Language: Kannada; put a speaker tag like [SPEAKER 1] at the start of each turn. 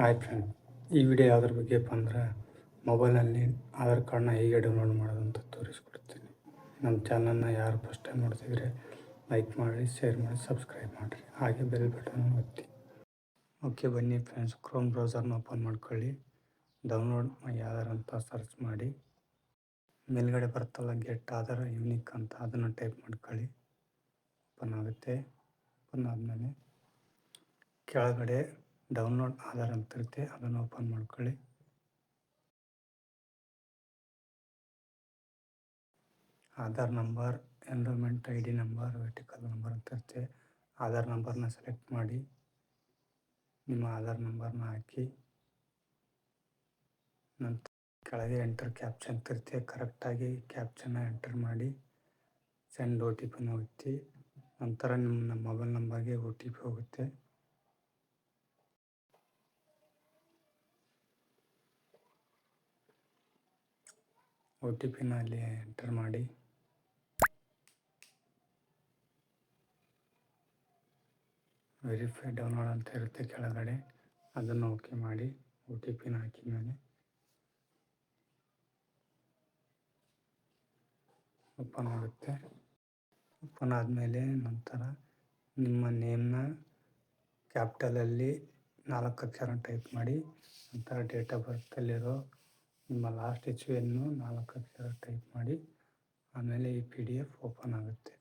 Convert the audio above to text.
[SPEAKER 1] ಹಾಯ್ ಫ್ರೆಂಡ್ ಈ ವಿಡಿಯೋ ಯಾವುದ್ರ ಬಗ್ಗೆಪ್ಪ ಅಂದ್ರೆ ಮೊಬೈಲಲ್ಲಿ ಆಧಾರ್ ಕಾರ್ಡ್ನ ಹೇಗೆ ಡೌನ್ಲೋಡ್ ಮಾಡೋದು ಅಂತ ತೋರಿಸ್ಕೊಡ್ತೀನಿ. ನಮ್ಮ ಚಾನಲ್ನ ಯಾರು ಫಸ್ಟ್ ಟೈಮ್ ನೋಡ್ತಿದ್ರೆ ಲೈಕ್ ಮಾಡಿ ಶೇರ್ ಮಾಡಿ ಸಬ್ಸ್ಕ್ರೈಬ್ ಮಾಡಿರಿ. ಹಾಗೆ ಬೆಲ್ ಬಟನ್ ಒತ್ತಿ. ಓಕೆ ಬನ್ನಿ ಫ್ರೆಂಡ್ಸ್ ಕ್ರೋಮ್ ಬ್ರೌಸರ್ನ ಓಪನ್ ಮಾಡ್ಕೊಳ್ಳಿ. ಡೌನ್ಲೋಡ್ ಆಧಾರ್ ಅಂತ ಸರ್ಚ್ ಮಾಡಿ. ಮೇಲ್ಗಡೆ ಬರ್ತಲ್ಲ ಗೆಟ್ ಆಧಾರ್ ಯೂನಿಕ್ ಅಂತ ಅದನ್ನು ಟೈಪ್ ಮಾಡ್ಕೊಳ್ಳಿ. ಓಪನ್ ಆಗುತ್ತೆ. ಓಪನ್ ಆದಮೇಲೆ ಕೆಳಗಡೆ ಡೌನ್ಲೋಡ್ ಆಧಾರ್ ಅಂತ ಇರುತ್ತೆ, ಅದನ್ನು ಓಪನ್ ಮಾಡ್ಕೊಳ್ಳಿ. Aadhaar number, enrolment I D number ವೆಟಿಕಲ್ number ಅಂತ ಇರುತ್ತೆ. ಆಧಾರ್ ನಂಬರ್ನ ಸೆಲೆಕ್ಟ್ ಮಾಡಿ, ನಿಮ್ಮ ಆಧಾರ್ ನಂಬರ್ನ ಹಾಕಿ. ನಂತರ ಕೆಳಗೆ ಎಂಟರ್ ಕ್ಯಾಪ್ಚನ್ ಇರುತ್ತೆ ಕರೆಕ್ಟಾಗಿ ಕ್ಯಾಪ್ಚನ್ನ ಎಂಟರ್ ಮಾಡಿ ಸೆಂಡ್ ಒ ಟಿ ಪಿನ ಒತ್ತಿ. ನಂತರ ನಿಮ್ಮ ಮೊಬೈಲ್ ನಂಬರ್ಗೆ ಒ ಟಿ ಪಿ ಹೋಗುತ್ತೆ. ಒ ಟಿ ಪಿನ ಅಲ್ಲಿ ಎಂಟರ್ ಮಾಡಿ ವೆರಿಫೈ ಡೌನ್ಲೋಡ್ ಅಂತ ಇರುತ್ತೆ ಕೆಳಗಡೆ ಅದನ್ನು ಓಕೆ ಮಾಡಿ ಒ ಟಿ ಪಿನ ಹಾಕಿದ ಮೇಲೆ ಓಪನ್ ಆಗುತ್ತೆ ಓಪನ್ ಆದಮೇಲೆ ನಂತರ ನಿಮ್ಮ ನೇಮ್ನ ಕ್ಯಾಪಿಟಲಲ್ಲಿ ನಾಲ್ಕು ಅಕ್ಷರ ಟೈಪ್ ಮಾಡಿ ನಂತರ ಡೇಟ್ ಆಫ್ ಬರ್ತಲ್ಲಿರೋ ನಿಮ್ಮ ಲಾಸ್ಟ್ ಎಚ್ ಯನ್ನು ನಾಲ್ಕು ಅಕ್ಷರ ಟೈಪ್ ಮಾಡಿ, ಆಮೇಲೆ ಈ ಪಿ ಡಿ ಎಫ್ ಓಪನ್ ಆಗುತ್ತೆ.